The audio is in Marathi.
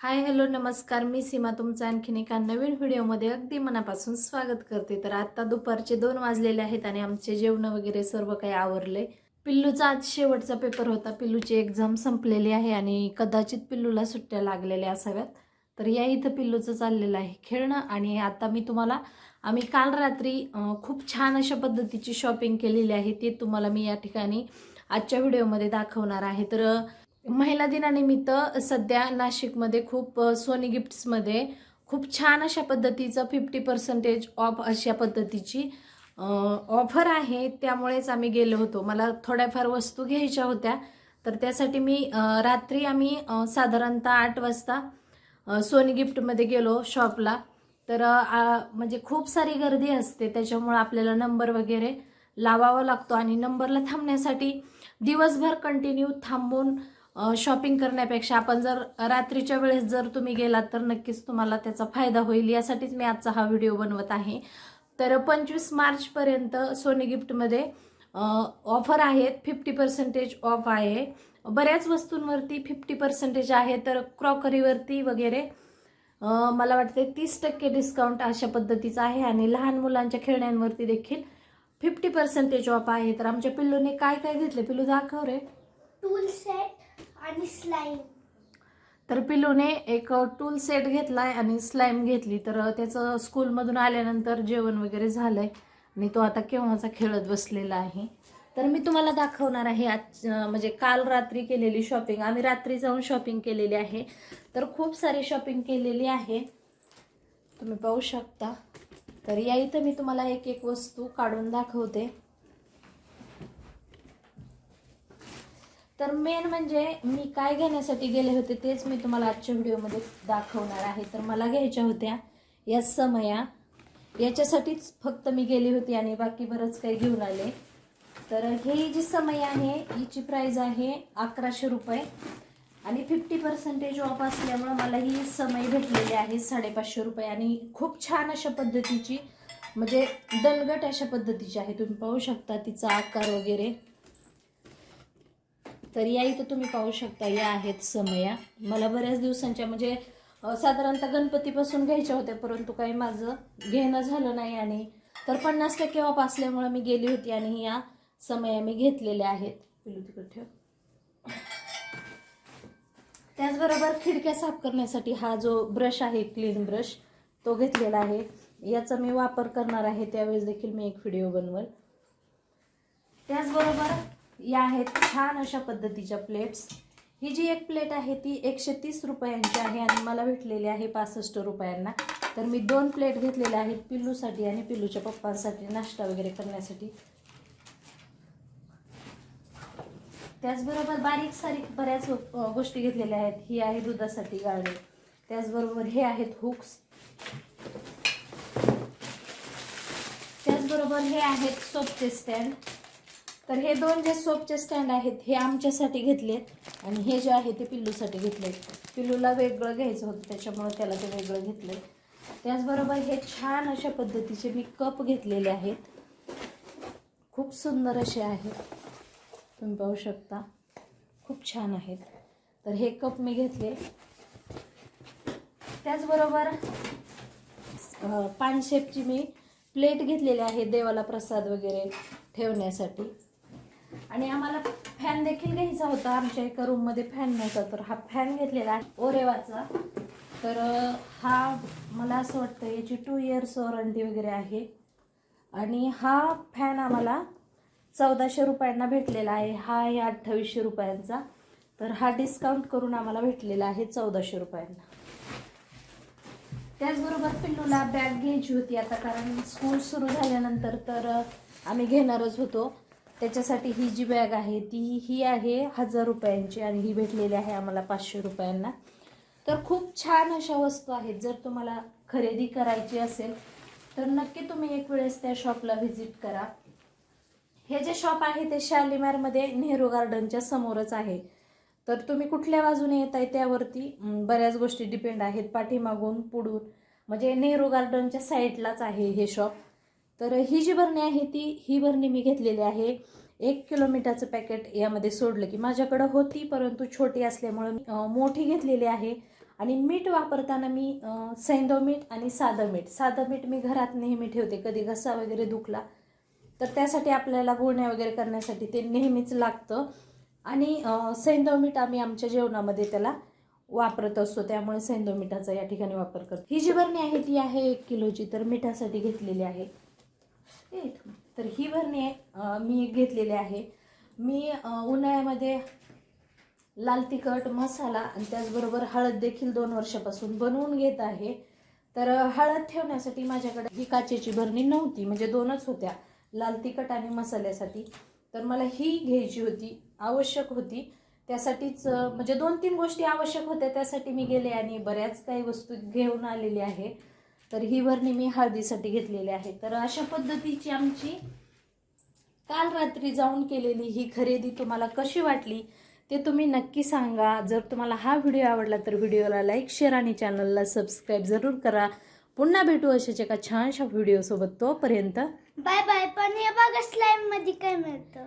हाय हॅलो नमस्कार. मी सीमा. तुमचं आणखीन एका नवीन व्हिडिओमध्ये अगदी मनापासून स्वागत करते. तर आत्ता दुपारचे दोन वाजलेले आहेत आणि आमचे जेवण वगैरे सर्व काही आवरले. पिल्लूचा आज शेवटचा पेपर होता. पिल्लूची एक्झाम संपलेली आहे आणि कदाचित पिल्लूला सुट्ट्या लागलेल्या असाव्यात. तर या इथं पिल्लूचं चाललेलं आहे खेळणं आणि आता मी तुम्हाला आम्ही काल रात्री खूप छान अशा पद्धतीची शॉपिंग केलेली आहे. ती तुम्हाला मी या ठिकाणी आजच्या व्हिडिओमध्ये दाखवणार आहे. तर महिला दिनानिमित्त सध्या नाशिकमध्ये खूप सोनी गिफ्ट्समध्ये खूप छान अशा पद्धतीचं फिफ्टी पर्सेंटेज ऑफ अशा पद्धतीची ऑफर आहे. त्यामुळेच आम्ही गेलो होतो. मला थोड्याफार वस्तू घ्यायच्या होत्या. तर त्यासाठी मी रात्री आम्ही साधारणतः आठ वाजता सोनी गिफ्टमध्ये गेलो शॉपला तर आ, म्हणजे खूप सारी गर्दी असते. त्याच्यामुळं आपल्याला नंबर वगैरे लावावा लागतो आणि नंबरला थांबण्यासाठी दिवसभर कंटिन्यू थांबून शॉपिंग करण्यापेक्षा आपण जर रात्रीच्या वेळेस जर तुम्ही गेलात तर नक्कीच तुम्हाला त्याचा फायदा होईल. यासाठीच मी आजचा हा व्हिडिओ बनवत आहे. तर पंचवीस मार्चपर्यंत सोनी गिफ्टमध्ये ऑफर आहेत. फिफ्टी पर्सेंटेज ऑफ आहे. बऱ्याच वस्तूंवरती फिफ्टी पर्सेंटेज आहे. तर क्रॉकरीवरती वगैरे मला वाटते तीस टक्के डिस्काउंट अशा पद्धतीचा आहे. आणि लहान मुलांच्या खेळण्यांवरती देखील फिफ्टी पर्सेंटेज ऑफ आहे. तर आमच्या पिल्लूने काय काय घेतले? पिल्लू दाखव रे. टूल सेट आणि स्लाईम तर पिलूने एक टूल सेट घेतलाय आणि स्लाईम घेतली. तर त्याचं स्कूलमधून आल्यानंतर जेवण वगैरे झालंय. आणि तो आता केव्हाचा खेळत बसलेला आहे. तर मी तुम्हाला दाखवणार आहे आज म्हणजे काल रात्री केलेली शॉपिंग आम्ही रात्री जाऊन शॉपिंग केलेली आहे. तर खूप सारी शॉपिंग केलेली आहे. तुम्ही पाहू शकता. तर या इथं मी तुम्हाला एक एक वस्तू काढून दाखवते. तर मेन म्हणजे मी काय घेण्यासाठी गेले होते तेच मी तुम्हाला आजच्या व्हिडिओमध्ये दाखवणार आहे. तर मला घ्यायच्या होत्या या समया. याच्यासाठीच फक्त मी गेली होती आणि बाकी बरंच काही घेऊन आले. तर ही जी समय आहे हिची प्राईज आहे अकराशे रुपये. आणि फिफ्टी पर्सेंटेज ऑफ असल्यामुळं मला ही समय भेटलेली आहे साडेपाचशे रुपये. आणि खूप छान अशा पद्धतीची म्हणजे दणगट अशा पद्धतीची आहे. तुम्ही पाहू शकता तिचा आकार वगैरे. तर या इथं तुम्ही पाहू शकता या आहेत समया. मला बऱ्याच दिवसांच्या म्हणजे साधारणतः गणपतीपासून घ्यायच्या होत्या परंतु काही माझं घेणं झालं नाही आणि तर पन्नास टक्के ऑफ असल्यामुळे मी गेली होती आणि या समया मी घेतलेल्या आहेत. पिलू तिकडे ठेव. त्याचबरोबर खिडक्या साफ करण्यासाठी हा जो ब्रश आहे क्लीन ब्रश तो घेतलेला आहे. याचा मी वापर करणार आहे त्यावेळेस देखील मी एक व्हिडिओ बनवल. त्याचबरोबर या आहेत छान अशा पद्धतीच्या प्लेट्स ही जी एक प्लेट आहे ती एकशे तीस रुपयांची आहे आणि मला भेटलेली आहे पासष्ट रुपयांना. तर मी दोन प्लेट घेतलेल्या आहेत पिल्लूसाठी आणि पिल्लूच्या पप्पांसाठी नाश्ता वगैरे करण्यासाठी. त्याचबरोबर बारीक सारीक बऱ्याच गोष्टी घेतलेल्या आहेत. ही आहे दुधासाठी गाडी त्याचबरोबर हे आहेत हुक्स त्याचबरोबर हे आहेत सोपचे स्टँड तर हे दोन जे सोपचे स्टँड आहेत हे आमच्यासाठी घेतलेत आणि हे जे आहे ते पिल्लूसाठी घेतलेत. पिल्लूला वेगळं घ्यायचं होतं त्याच्यामुळे त्याला ते वेगळं घेतलं त्याचबरोबर हे छान अशा पद्धतीचे मी कप घेतलेले आहेत. खूप सुंदर असे आहेत. तुम्ही पाहू शकता खूप छान आहेत. तर हे कप मी घेतले. त्याचबरोबर पानशेपची पान शेपची मी प्लेट घेतलेली आहे देवाला प्रसाद वगैरे ठेवण्यासाठी. आणि आम्हाला फॅन देखील घ्यायचा होता. आमच्या एका रूममध्ये फॅन नव्हता तर हा फॅन घेतलेला आहे ओरेवाचा. तर हा मला असं वाटतं याची टू इयर्स वॉरंटी वगैरे आहे. आणि हा फॅन आम्हाला चौदाशे रुपयांना भेटलेला आहे. हा आहे अठ्ठावीसशे रुपयांचा. तर हा डिस्काउंट करून आम्हाला भेटलेला आहे चौदाशे रुपयांना. त्याचबरोबर पिल्लूला बॅग घ्यायची होती आता कारण स्कूल सुरू झाल्यानंतर तर आम्ही घेणारच होतो. त्याच्यासाठी ही जी बॅग आहे ती ही आहे हजार रुपयांची आणि ही भेटलेली आहे आम्हाला पाचशे रुपयांना. तर खूप छान अशा वस्तू आहेत जर तुम्हाला खरेदी करायची असेल तर नक्की तुम्ही एक वेळेस त्या शॉपला व्हिजिट करा. हे जे शॉप आहे ते शालिमारमध्ये नेहरू गार्डनच्या समोरच आहे. तर तुम्ही कुठल्या बाजूने येत आहे त्यावरती बऱ्याच गोष्टी डिपेंड आहेत. पाठीमागून पुढून. म्हणजे नेहरू गार्डनच्या साईडलाच आहे हे शॉप तर ही जी भरणी आहे ती ही भरणी मी घेतलेली आहे. एक किलोमीटरचं पॅकेट यामध्ये सोडलं की माझ्याकडं होती परंतु छोटी असल्यामुळं मोठी घेतलेली आहे. आणि मीठ वापरताना मी सैंदव मीठ आणि साधं मीठ. साधं मीठ मी घरात नेहमी ठेवते कधी घसा वगैरे दुखला तर त्यासाठी आपल्याला गुळण्या वगैरे करण्यासाठी ते नेहमीच लागतं. आणि सैंदव मीठ आम्ही आमच्या जेवणामध्ये त्याला वापरत असतो त्यामुळे सैंदव मिठाचा या ठिकाणी वापर करतो. ही जी बरणी आहे ती आहे एक किलोची तर मिठासाठी घेतलेली आहे. तर ही भरणी मी घेतलेली आहे. मी उन्हाळ्यामध्ये लाल तिखट मसाला आणि त्याचबरोबर हळद देखील दोन वर्षापासून बनवून घेत आहे. तर हळद ठेवण्यासाठी माझ्याकडे ही काचेची भरणी नव्हती. म्हणजे दोनच होत्या. लाल तिखट आणि मसाल्यासाठी. तर मला ही घ्यायची होती. आवश्यक होती. त्यासाठीच म्हणजे दोन तीन गोष्टी आवश्यक होत्या. त्यासाठी मी गेले आणि बऱ्याच काही वस्तू घेऊन आलेली आहे. तर ही भरणी मी हळदीसाठी घेतलेली आहे. तर अशा पद्धतीची आमची काल रात्री जाऊन केलेली ही खरेदी तुम्हाला कशी वाटली ते तुम्ही नक्की सांगा. जर तुम्हाला हा व्हिडिओ आवडला तर व्हिडिओला लाईक शेअर आणि चॅनलला सबस्क्राईब जरूर करा. पुन्हा भेटू अशाच एका छानशा व्हिडिओसोबत तोपर्यंत. बाय बाय पण हे बघा स्लाइममध्ये काय मिळतं?